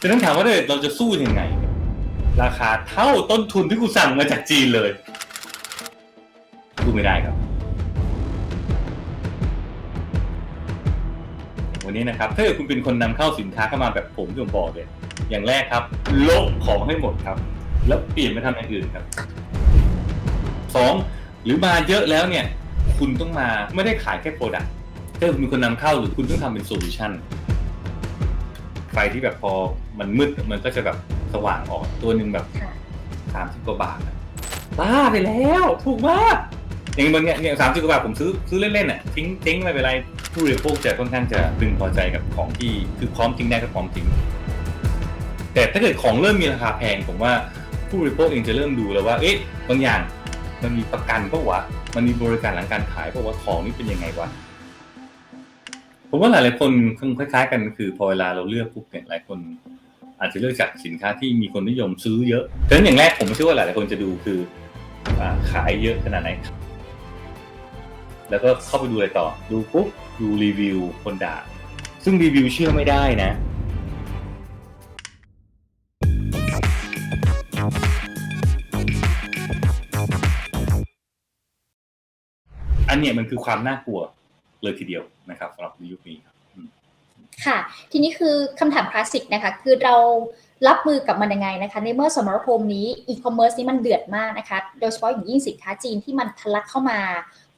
จะต้องถามว่าเนี่ยเราจะสู้ยังไง ราคาเท่าต้นทุนที่กูสั่งมาจากจีนเลยสู้ไม่ได้ครับ วันนี้นะครับ ถ้าเกิดคุณเป็นคนนำเข้าสินค้าเข้ามาแบบผมที่ผมบอกเลย อย่างแรกครับลบของให้หมดครับ แล้วเปลี่ยนไปทำอย่างอื่นครับสองหรือมาเยอะแล้วเนี่ย คุณต้องมาไม่ได้ขายแค่โปรดักต์ถ้าคุณเป็นคนนำเข้าหรือคุณต้องทำเป็นโซลูชัน ฟที่แบบพอมันมืดมันก็จะแบบสว่างออกตัวหนึ่งแบบค่ะสามสิบกว่าบาทอะบ้าไปแล้วถูกมากอย่างบางเนี่ยเนี่ยสามสิบกว่าบาทผมซื้อซื้อเล่นๆอะทิ้งทิ้งไม่เป็นไรผู้บริโภคจะค่อนข้างจะพึงพอใจกับของที่คือพร้อมทิ้งได้ก็พร้อมทิ้งแต่ถ้าเกิดของเริ่มมีราคาแพงผมว่าผู้บริโภคเองจะเริ่มดูแล้วว่า เอ๊ะบางอย่างมันมีประกันปะวะมันมีบริการหลังการขายปะวะของนี่เป็นยังไงวะ ผมว่าหลายๆคนคล้ายๆ กันคือพอเวลาเราเลือกปุ๊บเนี่ยหลายคนอาจจะเลือกจากสินค้าที่มีคนนิยมซื้อเยอะดังนั้นอย่างแรกผมเชื่อว่าหลายๆคนจะดูคือขายเยอะขนาดไหน แล้วก็เข้าไปดูอะไรต่อ ดูปุ๊บดูรีวิวคนด่า ซึ่งรีวิวเชื่อไม่ได้นะอันเนี้ยมันคือความน่ากลัว เลยทีเดียวนะครับสำหรับในยุคนี้ครับค่ะ ทีนี้คือคำถามคลาสสิกนะคะคือเรารับมือกับมันยังไงนะคะ ในเมื่อสมรภูมินี้อีคอมเมิร์ซนี้มันเดือดมากนะคะโดยเฉพาะอย่างยิ่งสินค้าจีนที่มันทะลักเข้ามา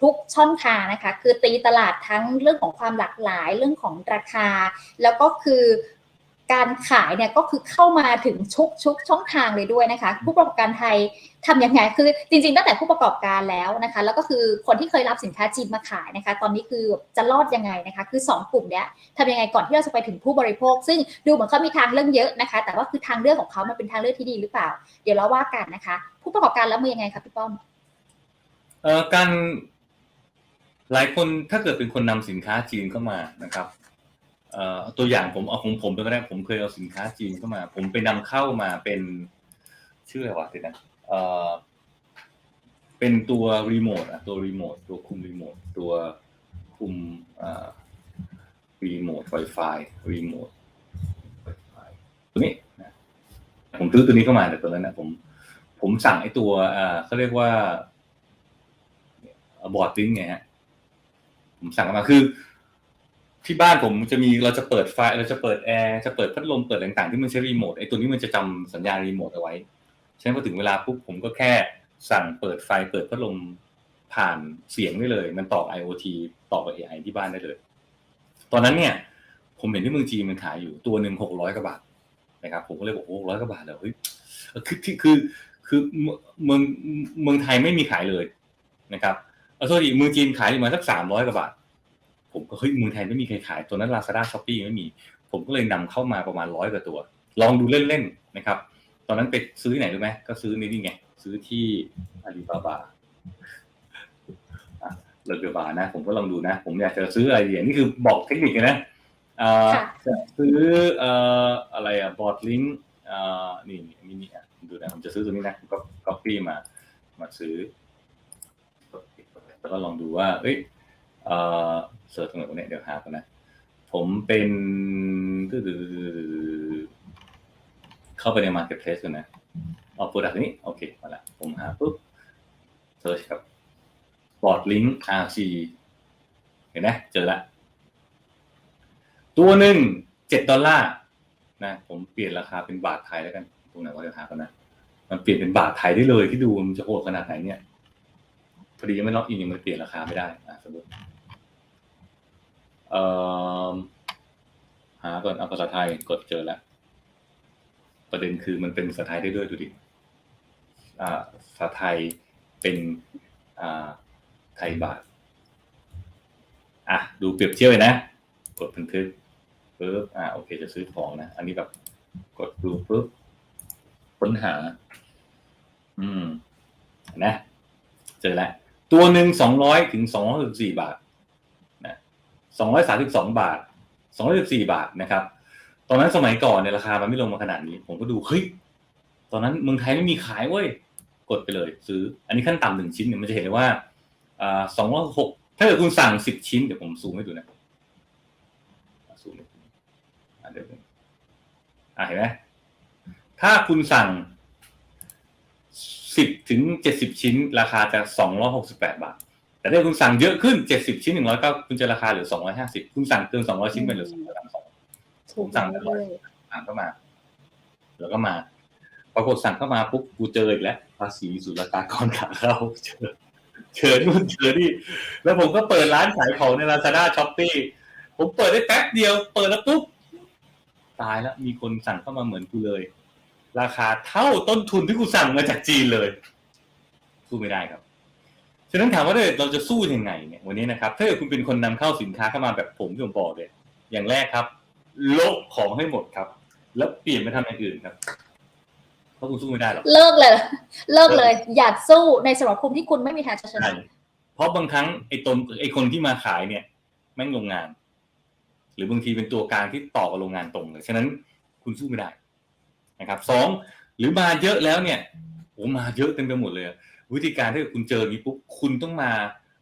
ทุกช่องทางนะคะ คือตีตลาดทั้งเรื่องของความหลากหลายเรื่องของราคา แล้วก็คือ การขายเนี่ยก็คือเข้ามาถึงชุกชุกช่องทางเลยด้วยนะคะ ผู้ประกอบการไทยทำยังไงคือจริงๆตั้งแต่ผู้ประกอบการแล้วนะคะ แล้วก็คือคนที่เคยรับสินค้าจีนมาขายนะคะ ตอนนี้คือจะรอดยังไงนะคะ คือสองกลุ่มเนี้ยทำยังไงก่อนที่เราจะไปถึงผู้บริโภค ซึ่งดูเหมือนเขามีทางเลือกเยอะนะคะ แต่ว่าคือทางเลือกของเขามันเป็นทางเลือกที่ดีหรือเปล่า เดี๋ยวเราว่ากันนะคะ ผู้ประกอบการรับมือยังไงคะพี่ป้อมเอ่อการหลายคนถ้าเกิดเป็นคนนำสินค้าจีนเข้ามานะครับเอ่อ ตัวอย่างผมเอาของผมตัวก็ได้ผมเคยเอาสินค้าจีนเข้ามา ผมไปนำเข้ามาเป็นชื่ออะไรวะเดี๋ยวนะเป็นตัวรีโมทอะตัวรีโมทตัวคุมรีโมทตัวคุมรีโมท Wi-Fi รีโมทตัวนี้ผมซื้อตัวนี้เข้ามาแต่ตัวนั้นนะผมผมสั่งไอ้ตัวเขาเรียกว่าบอร์ดลิงไงฮะผมสั่งมาคือ ที่บ้านผมจะมีเราจะเปิดไฟเราจะเปิดแอร์จะเปิดพัดลมเปิดต่างๆที่มันใช้รีโมทไอ้ตัวนี้มันจะจำสัญญาณรีโมทเอาไว้ฉะนั้นพอถึงเวลาปุ๊บผมก็แค่สั่งเปิดไฟเปิดพัดลมผ่านเสียงได้เลย มันต่อ IoT ต่อกับ AI ที่บ้านได้เลย ตอนนั้นเนี่ย ผมเห็นที่เมืองจีนมันขายอยู่ตัวหนึ่งหกร้อยกว่าบาทนะครับ ผมก็เลยบอกหกร้อยกว่าบาทแล้วเฮ้ยคือคือคือคือเมืองเมืองไทยไม่มีขายเลยนะครับเอาโทษดีเมืองจีนขายอยู่มาสักสามร้อยกว่าบาท ผมก็เฮ้ยเมืองไทยไม่มีใครขายตัวนั้นลาซาด้าช้อปปี้ไม่มี ผมก็เลยนำเข้ามาประมาณร้อยกว่าตัว ลองดูเล่นๆนะครับ ตอนนั้นไปซื้อที่ไหนรู้ไหมก็ซื้อในนี่ไง ซื้อที่อาลีบาบาอะเลเบาบานะ ผมก็ลองดูนะ ผมอยากจะซื้ออะไรดีนี่คือบอกเทคนิคเลยนะอ่าค่ะจะซื้อเอ่ออะไรอะบอร์ดลิงก์อ่านี่นี่มินิอะดูนะผมจะซื้อตัวนี้นะก็ก๊อปปี้มา มาซื้อแล้วก็ลองดูว่า เอ้ย เออเสิร์ชตรงไหนวะเนี่ยเดี๋ยวหาก่อนนะ ผมเป็นเข้าไปใน Marketplace ก่อนนะเอาโปรดักต์นี้โอเคมาละผมหาปุ๊บเสิร์ชครับบอร์ดลิงก์ RC เห็นไหมเจอละ ตัวหนึ่งเจ็ดดอลลาร์นะผมเปลี่ยนราคาเป็นบาทไทยแล้วกันตรงไหนว่าเดี๋ยวหาก่อนนะ มันเปลี่ยนเป็นบาทไทยได้เลยที่ดูมันจะโหดขนาดไหนเนี่ยพอดียังไม่ล็อกอินยังมันเปลี่ยนราคาไม่ได้อะสมมติ หาก่อนเอาภาษาไทยกดเจอแล้วประเด็นคือมันเป็นภาษาไทยได้ด้วยดูดิภาษาไทยเป็นไทยบาทอะดูเปรียบเทียบเลยนะ กดบันทึกปุ๊บอ่าโอเคจะซื้อของนะ อันนี้แบบกดดูปุ๊บค้นหา อืมนะ เจอแล้ว ตัวหนึ่งสองร้อยถึงสองร้อยสิบสี่บาท 232 บาท 214 บาทนะครับ ตอนนั้นสมัยก่อนเนี่ยราคามันไม่ลงมาขนาดนี้ ผมก็ดูเฮ้ยตอนนั้นเมืองไทยไม่มีขายเว้ยกดไปเลย ซื้อ อันนี้ขั้นต่ำหนึ่งชิ้นเนี่ยมันจะเห็นเลยว่าสองร้อยหกถ้าเกิดคุณสั่งสิบชิ้น เดี๋ยวผมซูมให้ดูนะซูมเดี๋ยวอะเห็นไหมถ้าคุณสั่งสิบถึงเจ็ดสิบชิ้น ราคาจะสองร้อยหกสิบแปดบาท แต่ถ้าคุณสั่งเยอะขึ้นเจ็ดสิบชิ้นหนึ่งร้อยเก้าคุณจะราคาเหลือสองร้อยห้าสิบคุณสั่งเกินสองร้อยชิ้นเป็นเหลือสองร้อยสามสองถูกสั่งเลเลยยสั่งเข้ามาแล้วก็มาปรากฏสั่งเข้ามาปุ๊บกูเจออีกแล้วภาษีศุลกากรขาเข้าเจอเจอนู่นเจอนี่แล้วผมก็เปิดร้านขายของในลาซาด้าช้อปปี้ผมเปิดได้แป๊บเดียว เปิดแล้วปุ๊บตายแล้วมีคนสั่งเข้ามาเหมือนกูเลย ราคาเท่าต้นทุนที่กูสั่งมาจากจีนเลยสู้ไม่ได้ครับ ฉะนั้นถามว่าเราจะสู้ยังไงเนี่ยวันนี้นะครับถ้าเกิดคุณเป็นคนนำเข้าสินค้าเข้ามาแบบผมที่ผมบอกเลยอย่างแรกครับลบของให้หมดครับ แล้วเปลี่ยนไปทำอย่างอื่นครับเพราะคุณสู้ไม่ได้หรอกเลิกเลย เลิกเลย อยากสู้ในสมรภูมิที่คุณไม่มีทางจะชใช่นะเพราะบางครั้งไอ้ตนไอ้คนที่มาขายเนี่ยแม่งโรงงาน หรือบางทีเป็นตัวกลางที่ต่อกับโรงงานตรงเลยฉะนั้นคุณสู้ไม่ได้นะครับสองหรือมาเยอะแล้วเนี่ยโอ้มาเยอะเต็มไปหมดเลยอะ วิธีการถ้าเกิดคุณเจออย่างนี้ปุ๊บคุณต้องมา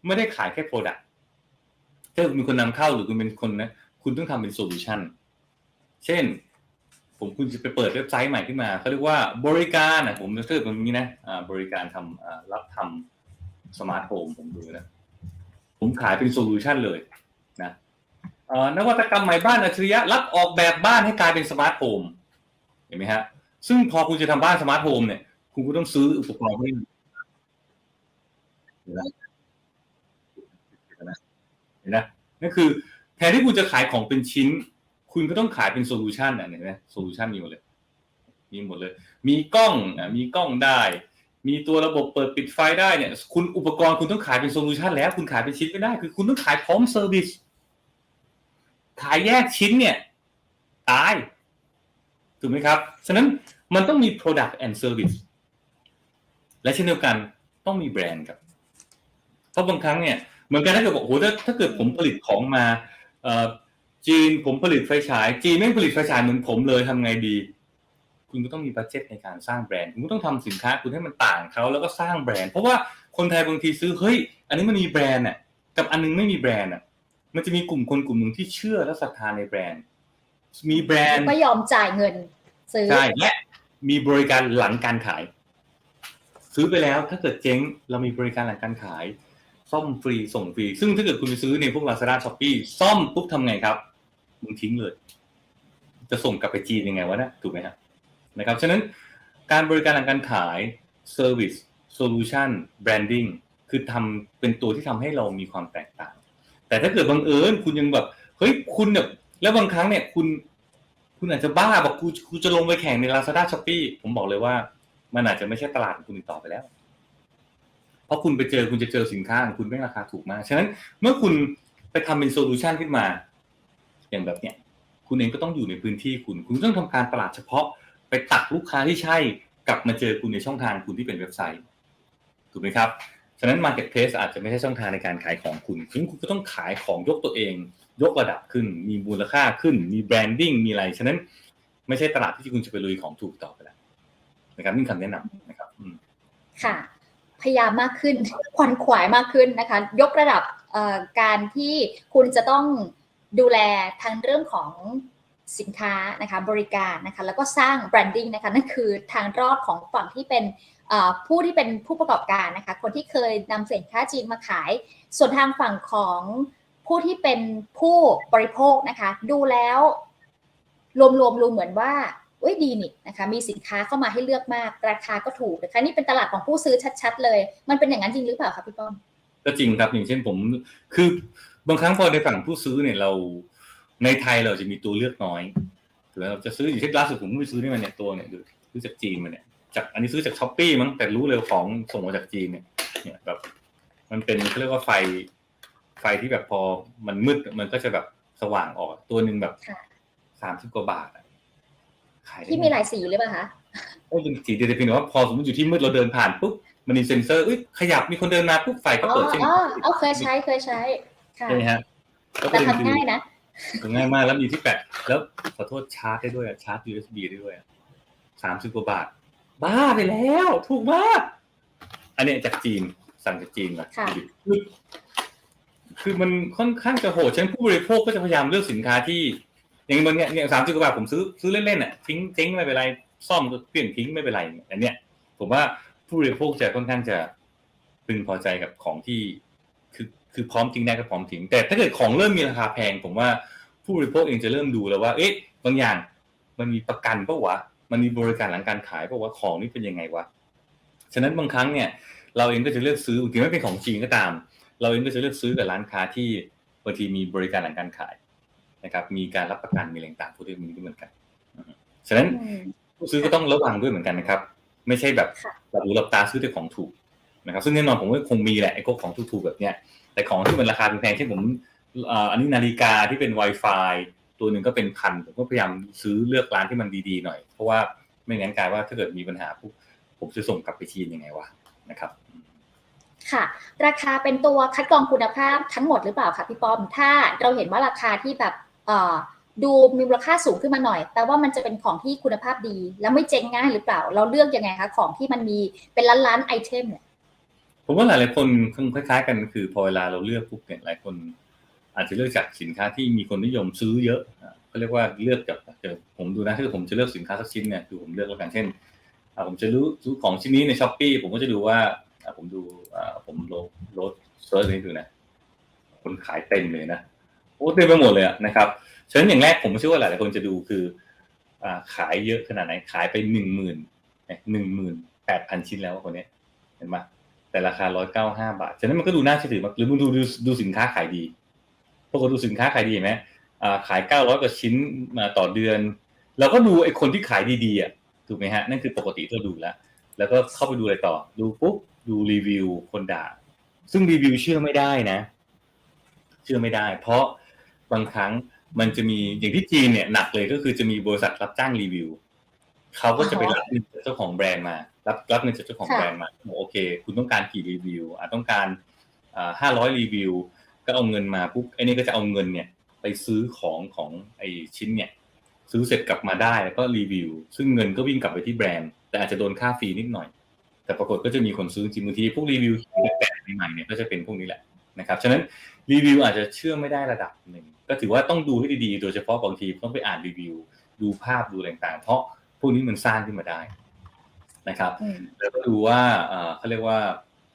ไม่ได้ขายแค่โปรดักต์ถ้าคุณเป็นคนนำเข้าหรือคุณเป็นคนนะคุณต้องทำเป็นโซลูชันเช่น ผมคุณจะไปเปิดเว็บไซต์ใหม่ขึ้นมาเขาเรียกว่าบริการนะผมจะเลือกตรงนี้นะบริการทำรับทำสมาร์ทโฮมผมดูนะผมขายเป็นโซลูชันเลยนะนวัตกรรมใหม่บ้านอัจฉริยะรับออกแบบบ้านให้กลายเป็นสมาร์ทโฮมเห็นไหมฮะซึ่งพอคุณจะทำบ้านสมาร์ทโฮมเนี่ย คุณก็ต้องซื้ออุปกรณ์พวกนี้ เห็นไหมนั่นคือ แทนที่คุณจะขายของเป็นชิ้น คุณก็ต้องขายเป็นโซลูชันอะเห็นไหมโซลูชันมีหมดเลย มีหมดเลย มีกล้องอะมีกล้องได้ มีตัวระบบเปิดปิดไฟได้เนี่ย คุณอุปกรณ์คุณต้องขายเป็นโซลูชันแล้ว คุณขายเป็นชิ้นไม่ได้ คือคุณต้องขายพร้อมเซอร์วิส ขายแยกชิ้นเนี่ย ตาย ถูกไหมครับ ฉะนั้นมันต้องมี product and service และเช่นเดียวกันต้องมีแบรนด์ครับ ราะบางครั้งเนี่ยเหมือนกันถ้าเกิดบอกโอ้โหถ้าถ้าเกิดผมผลิตของมาเอ่อจีนผมผลิตไฟฉาย จีนไม่ผลิตไฟฉายเหมือนผมเลยทำไงดี คุณก็ต้องมีบัตเจ็ตในการสร้างแบรนด์คุณก็ต้องทำสินค้าคุณให้มันต่างเขาแล้วก็สร้างแบรนด์ เพราะว่าคนไทยบางทีซื้อเฮ้ย อันนี้มันมีแบรนด์อะกับอันนึงไม่มีแบรนด์อะ มันจะมีกลุ่มคนกลุ่มหนึ่งที่เชื่อและศรัทธาในแบรนด์ มีแบรนด์ก็ยอมจ่ายเงิน ซื้อใช่และมีบริการหลังการขาย ซื้อไปแล้วถ้าเกิดเจ๊งเรามีบริการหลังการขาย ซ่อมฟรีส่งฟรี ซึ่งถ้าเกิดคุณไปซื้อในพวก Lazada s h o p e e ซ่อมปุ๊บทำไงครับ มึงทิ้งเลย จะส่งกลับไปจีนยังไงวะนะถูกไหมครับนะครับ ฉะนั้นการบริการหลังการขาย Service Solution Branding คือทำเป็นตัวที่ทำให้เรามีความแตกต่าง แต่ถ้าเกิดบังเอิญคุณยังแบบเฮ้ยคุณแบบแล้วบางครั้งเนี่ยคุณ คุณอาจจะบ้าบอกกูกูจะลงไปแข่งใน Lazada s h o p e e ผมบอกเลยว่า มันอาจจะไม่ใช่ตลาดของคุณต่อไปแล้ว เพราะคุณไปเจอคุณจะเจอสินค้าของคุณไม่ราคาถูกมาก ฉะนั้นเมื่อคุณไปทำเป็นโซลูชันขึ้นมา อย่างแบบเนี้ยคุณเองก็ต้องอยู่ในพื้นที่คุณ คุณต้องทำการตลาดเฉพาะ ไปตักลูกค้าที่ใช่ กลับมาเจอคุณในช่องทางคุณที่เป็นเว็บไซต์ถูกไหมครับฉะนั้น Marketplace อาจจะไม่ใช่ช่องทางในการขายของคุณซึ่งคุณก็ต้องขายของยกตัวเอง ยกระดับขึ้น มีมูลค่าขึ้น มีแบรนดิ้ง มีอะไร ฉะนั้นไม่ใช่ตลาดที่คุณจะไปลุยของถูกต่อไปแล้วนะครับนี่คำแนะนำนะครับค่ะ พยายามมากขึ้นควันขวายมากขึ้นนะคะ ยกระดับการที่คุณจะต้องดูแลทั้งเรื่องของสินค้านะคะบริการนะคะแล้วก็สร้างแบรนดิ้งนะคะนั่นคือทางรอดของฝั่งที่เป็นผู้ที่เป็นผู้ประกอบการนะคะคนที่เคยนำสินค้าจีนมาขาย ส่วนทางฝั่งของผู้ที่เป็นผู้บริโภคนะคะ ดูแล้ว รวมๆรวมเหมือนว่า เอ้ยดีนี่นะคะมีสินค้าเข้ามาให้เลือกมาก ราคาก็ถูกนะคะนี่เป็นตลาดของผู้ซื้อชัด ๆ เลย มันเป็นอย่างนั้นจริงหรือเปล่าคะพี่ป้อมก็จริงครับอย่างเช่นผมคือบางครั้งพอในฝั่งผู้ซื้อเนี่ยเราในไทยเราจะมีตัวเลือกน้อยถือว่าเราจะซื้ออย่างเช่นล่าสุดผมไปซื้อนี่มาเนี่ยตัวเนี่ยดูซื้อจากจีนมาเนี่ยจากอันนี้ซื้อจากช้อปปี้มั้งแต่รู้เลยว่าของส่งมาจากจีนเนี่ยเนี่ยแบบมันเป็นเขาเรียกว่าไฟไฟที่แบบพอมันมืดมันก็จะแบบสว่างออกตัวหนึ่งแบบค่ะสามสิบกว่าบาทอะ ขายได้ที่มีหลายสีหรือเปล่าคะโอ้เป็นสีเดียวแต่เพียงแต่ว่าพอสมมติอยู่ที่มืดเราเดินผ่านปุ๊บมันมีเซ็นเซอร์เอ้ยขยับมีคนเดินมาปุ๊บไฟก็อ๋อเปิดเช่นอ๋อเอาเคยใช้เคยใช้ค่ะใช่ไหมฮะแล้วปแต่ระเด็นคือทำง่ายนะง่ายมากแล้วมีที่แปะแล้วขอโทษชาร์จได้ด้วยอะชาร์จ USB ได้ด้วยสามสิบกว่าบาท บ้าไปแล้ว ถูกมาก อันเนี้ยจากจีนสั่งจากจีนมาค่ะคือคือมันค่อนข้างจะโหดฉะนั้นผู้บริโภคก็จะพยายามเลือกสินค้าที่ อย่างบางเนี่ยอย่างสามสิบกว่าบาทผมซื้อซื้อเล่นๆอะทิ้งทิ้งไม่เป็นไรซ่อมก็เปลี่ยนทิ้งไม่เป็นไรอันเนี้ยผมว่าผู้บริโภคจะค่อนข้างจะพึงพอใจกับของที่คือคือพร้อมทิ้งได้ก็พร้อมทิ้ง แต่ถ้าเกิดของเริ่มมีราคาแพง ผมว่าผู้บริโภคเองจะเริ่มดูแล้วว่า เอ๊ะบางอย่างมันมีประกันปะวะมันมีบริการหลังการขายปะวะของนี่เป็นยังไงวะฉะนั้นบางครั้งเนี่ย เราเองก็จะเลือกซื้อบางทีไม่เป็นของจริงก็ตาม เราเองก็จะเลือกซื้อกับร้านค้าที่บางทีมีบริการหลังการขาย นะครับ มีการรับประกันมีอะไรต่างๆพวกนี้มันก็เหมือนกันอือฮึฉะนั้นอืมผู้ซื้อก็ต้องระวังด้วยเหมือนกันนะครับ ไม่ใช่แบบค่ะหลับหูหลับตาซื้อแต่ของถูกนะครับ ซึ่งแน่นอนผมว่าคงมีแหละไอ้พวกของถูกๆแบบเนี้ย แต่ของที่มันราคาแพงๆเช่นผมเอ่ออันนี้นาฬิกาที่เป็น Wi-Fi ตัวหนึ่งก็เป็นพันผมก็พยายามซื้อเลือกร้านที่มันดีๆหน่อย เพราะว่าไม่งั้นกลายว่าถ้าเกิดมีปัญหาปุ๊บผมจะส่งกลับไปทีนยังไงวะนะครับ ค่ะ ราคาเป็นตัวคัดกรองคุณภาพทั้งหมดหรือเปล่าคะพี่ป้อม ถ้าเราเห็นว่าราคาที่แบบเอ่อ ดูมีมูลค่าสูงขึ้นมาหน่อย แต่ว่ามันจะเป็นของที่คุณภาพดี แล้วไม่เจ๊งง่ายหรือเปล่า เราเลือกยังไงคะของที่มันมีเป็นล้านล้านๆไอเทมเนี่ย ผมว่าหลายๆคนคล้ายๆ กันคือพอเวลาเราเลือกปุ๊บเนี่ยหลายคน อาจจะเลือกจากสินค้าที่มีคนนิยมซื้อเยอะเขาเรียกว่าเลือกจากผมดูนะถ้าผมจะเลือกสินค้าสักชิ้นเนี่ยคือผมเลือกแล้วกันเช่นผมจะรู้ซื้อของชิ้นนี้ในช้อปปีผมก็จะดูว่าผมดูผมโหลดโหลดเซิร์ชนี้ดูนะคนขายเต็มเลยนะ โอ้เต็มไปหมดเลยนะครับฉะนั้นอย่างแรกผมเชื่อว่าหลายๆคนจะดูคืออขายเยอะขนาดไหนขายไปหนึ่งหมื่นหนึ่งหมื่นแปดพันชิ้นแล้วคนนี้เห็นไหมแต่ราคาร้อยเก้าห้าบาท ฉะนั้นมันก็ดูน่าเชื่อถือมากหรือมึงดูดูดูสินค้าขายดีปราดูสินค้าขายดีไหมขายเก้าร้อยกว่าชิ้นมาต่อเดือน เราก็ดูไอ้คนที่ขายดีๆอะถูกไหมฮะนั่นคือปกติเราดูแล้ว แล้วก็เข้าไปดูอะไรต่อ ดูปุ๊บดูรีวิวคนด่า ซึ่งรีวิวเชื่อไม่ได้นะ เชื่อไม่ได้ เพราะ บางครั้งมันจะมีอย่างที่จีนเนี่ยหนักเลยก็คือจะมีบริษัทรับจ้างรีวิวเขาก็จะไปรับเงินจากเจ้าของแบรนด์มา รับรับเงินจากเจ้าของค่ะแบรนด์มาบอกโอเค คุณต้องการกี่รีวิวอะต้องการอ่าห้าร้อยรีวิวก็เอาเงินมาปุ๊บไอ้นี่ก็จะเอาเงินเนี่ย ไปซื้อของของไอ้ชิ้นเนี่ย ซื้อเสร็จกลับมาได้แล้วก็รีวิว ซึ่งเงินก็วิ่งกลับไปที่แบรนด์ แต่อาจจะโดนค่าฟรีนิดหน่อย แต่ปรากฏก็จะมีคนซื้อจริงบางทีพวกรีวิวแปลกๆใหม่ๆเนี่ยก็จะเป็นพวกนี้แหละ นะครับฉะนั้นรีวิวอาจจะเชื่อไม่ได้ระดับหนึ่งก็ถือว่าต้องดูให้ดีๆ โดยเฉพาะบางทีต้องไปอ่านรีวิว ดูภาพดูอะไรต่างๆ เพราะพวกนี้มันสร้างขึ้นมาได้นะครับอืมแล้วก็ดูว่าเอ่อเขาเรียกว่า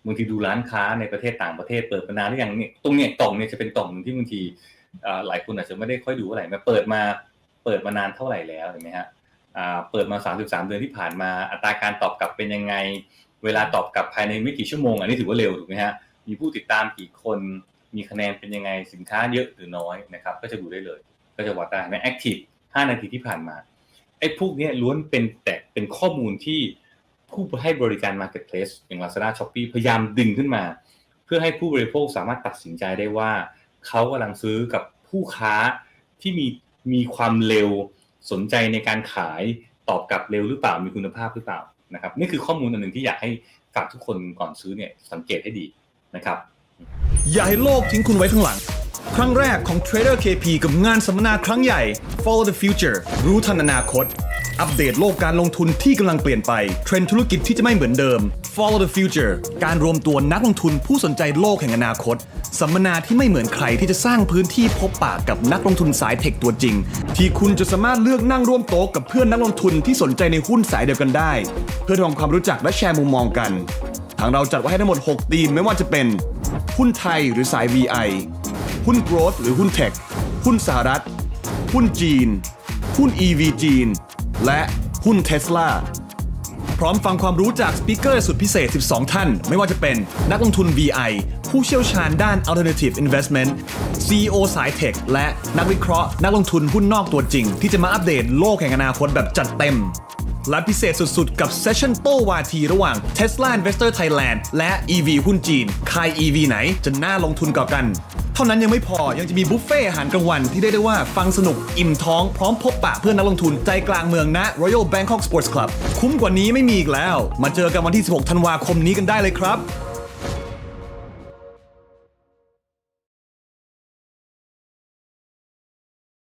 บางทีดูร้านค้าในประเทศต่างประเทศเปิดมานานหรือยังเนี่ยตรงเนี้ยกล่องเนี่ยจะเป็นกล่องหนึ่งที่บางทีเอ่อหลายคนอาจจะไม่ได้ค่อยดูเท่าไหร่มาเปิดมาเปิดมานานเท่าไหร่แล้วเห็นไหมฮะอ่าเปิดมา 33 เดือนที่ผ่านมาอัตราการตอบกลับเป็นยังไง เวลาตอบกลับภายในไม่กี่ชั่วโมง อันนี้ถือว่าเร็วถูกไหมฮะ มีผู้ติดตามกี่คน มีคะแนนเป็นยังไงสินค้าเยอะหรือน้อยนะครับ ก็จะดูได้เลย ก็จะวัดได้ไหมแอคทีฟ5นาทีที่ผ่านมาไอ้พวกนี้ล้วนเป็นแต่เป็นข้อมูลที่ผู้ให้บริการ Marketplace อย่าง Lazada Shopee พยายามดึงขึ้นมา เพื่อให้ผู้บริโภคสามารถตัดสินใจได้ว่า เขากำลังซื้อกับผู้ค้าที่มีมีความเร็วสนใจในการขายตอบกลับเร็วหรือเปล่ามีคุณภาพหรือเปล่านะครับนี่คือข้อมูลอันหนึ่งที่อยากให้ฝากทุกคนก่อนซื้อเนี่ยสังเกตให้ดี นะครับ อย่าให้โลกทิ้งคุณไว้ข้างหลัง ครั้งแรกของ Trader KP กับงานสัมมนาครั้งใหญ่ Follow the Future รู้ทันอนาคต อัปเดตโลกการลงทุนที่กำลังเปลี่ยนไป เทรนด์ธุรกิจที่จะไม่เหมือนเดิม Follow the Future การรวมตัวนักลงทุนผู้สนใจโลกแห่งอนาคต สัมมนาที่ไม่เหมือนใครที่จะสร้างพื้นที่พบปะกับนักลงทุนสายเทคตัวจริง ที่คุณจะสามารถเลือกนั่งร่วมโต๊ะกับเพื่อนนักลงทุนที่สนใจในหุ้นสายเดียวกันได้ เพื่อทำความรู้จักและแชร์มุมมองกันางเราจัดไว้ให้ทั้งหมด 6 ธีมไม่ว่าจะเป็น หุ้นไทยหรือสาย VI หุ้น growth หรือหุ้น tech หุ้นสหรัฐ หุ้นจีน หุ้น EV จีน และหุ้น Tesla พร้อมฟังความรู้จากสปิเกอร์สุดพิเศษ 12 ท่าน ไม่ว่าจะเป็นนักลงทุน VI ผู้เชี่ยวชาญด้าน Alternative Investment CEO สายเทคและนักวิเคราะห์ นักลงทุนหุ้นนอกตัวจริง ที่จะมาอัปเดตโลกแห่งอนาคตแบบจัดเต็ม และพิเศษสุดๆ กับเซสชั่นโต้วาทีระหว่าง Tesla Investor Thailand และ EV หุ้นจีน ใคร EV ไหนจะน่าลงทุนกว่ากัน เท่านั้นยังไม่พอยังจะมีบุฟเฟ่อาหารกลางวันที่ได้ได้ว่าฟังสนุกอิ่มท้องพร้อมพบปะเพื่อนนักลงทุนใจกลางเมืองณ Royal Bangkok Sports Club คุ้มกว่านี้ไม่มีอีกแล้ว มาเจอกันวันที่ 16 ธันวาคมนี้กันได้เลยครับ